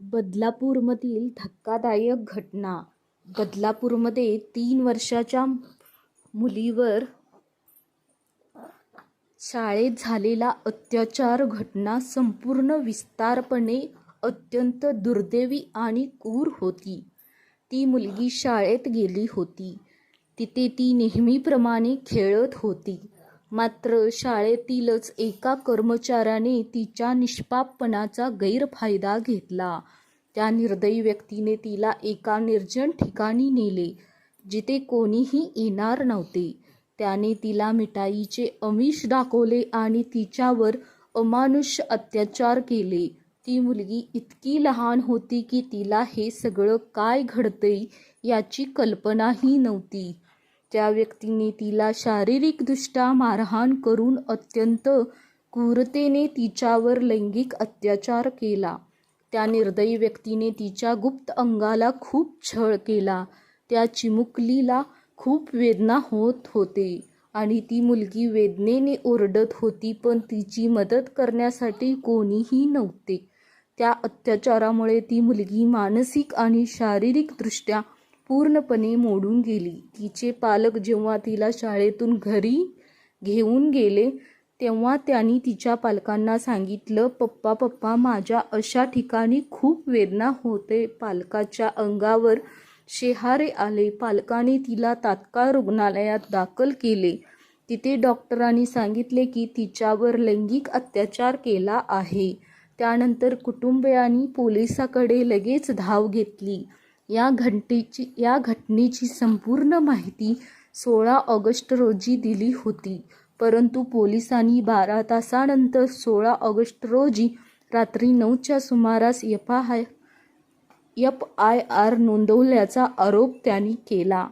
बदलापूरमधील धक्कादायक घटना. बदलापूरमध्ये तीन वर्षाच्या मुलीवर शाळेत झालेला अत्याचार घटना संपूर्ण विस्तारपणे अत्यंत दुर्दैवी आणि क्रूर होती. ती मुलगी शाळेत गेली होती. तिथे ती नेहमीप्रमाणे खेळत होती. मात्र शाळेतीलच एका कर्मचाऱ्याने तिच्या निष्पापपणाचा गैरफायदा घेतला. त्या निर्दयी व्यक्तीने तिला एका निर्जन ठिकाणी नेले जिथे कोणीही येणार नव्हते. त्याने तिला मिठाईचे अमिष दाखवले आणि तिच्यावर अमानुष्य अत्याचार केले. ती मुलगी इतकी लहान होती की तिला हे सगळं काय घडतंय याची कल्पनाही नव्हती. त्या व्यक्तीने तिला शारीरिकदृष्ट्या मारहाण करून अत्यंत क्रूरतेने तिच्यावर लैंगिक अत्याचार केला. त्या निर्दयी व्यक्तीने तिच्या गुप्त अंगाला खूप छळ केला. त्या चिमुकलीला खूप वेदना होत होते आणि ती मुलगी वेदनेने ओरडत होती पण तिची मदत करण्यासाठी कोणीही नव्हते. त्या अत्याचारामुळे ती मुलगी मानसिक आणि शारीरिकदृष्ट्या पूर्णपणे मोडून गेली. तिचे पालक जेव्हा तिला शाळेतून घरी घेऊन गेले तेव्हा त्यांनी तिच्या पालकांना सांगितलं पप्पा पप्पा माझ्या अशा ठिकाणी खूप वेदना होते. पालकाच्या अंगावर शेहारे आले. पालकाने तिला तात्काळ रुग्णालयात दाखल केले. तिथे डॉक्टरांनी सांगितले की तिच्यावर लैंगिक अत्याचार केला आहे. त्यानंतर कुटुंबियांनी पोलिसाकडे लगेच धाव घेतली. या घटनेची या घटनेची संपूर्ण माहिती सोळा ऑगस्ट रोजी दिली होती. परंतु पोलिसांनी बारा तासानंतर सोळा ऑगस्ट रोजी रात्री नऊच्या सुमारास F I F I R नोंदवल्याचा आरोप त्यांनी केला.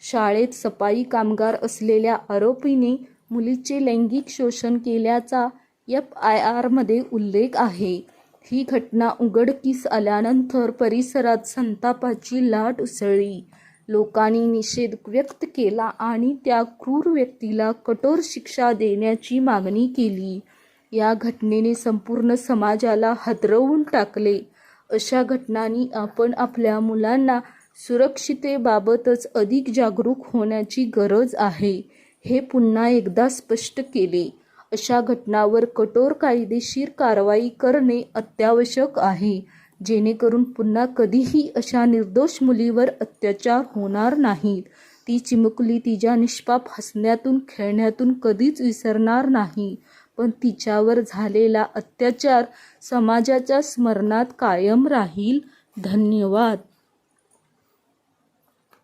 शाळेत सफाई कामगार असलेल्या आरोपीने मुलीचे लैंगिक शोषण केल्याचा एफ आय आरमध्ये उल्लेख आहे. ही घटना उघडकीस आल्यानंतर परिसरात संतापाची लाट उसळली. लोकांनी निषेध व्यक्त केला आणि त्या क्रूर व्यक्तीला कठोर शिक्षा देण्याची मागणी केली. या घटनेने संपूर्ण समाजाला हादरवून टाकले. अशा घटनांनी आपण आपल्या मुलांना सुरक्षितेबाबतच अधिक जागरूक होण्याची गरज आहे हे पुन्हा एकदा स्पष्ट केले. अशा घटनावर कठोर कायदेशीर कारवाई करणे अत्यावश्यक आहे. जेणेकरून पुन्हा कधीही अशा निर्दोष मुलीवर अत्याचार होणार नाहीत. ती चिमुकली तिच्या निष्पाप हसण्यातून खेळण्यातून कधीच विसरणार नाही. पण तिच्यावर झालेला अत्याचार समाजाच्या स्मरणात कायम राहील. धन्यवाद.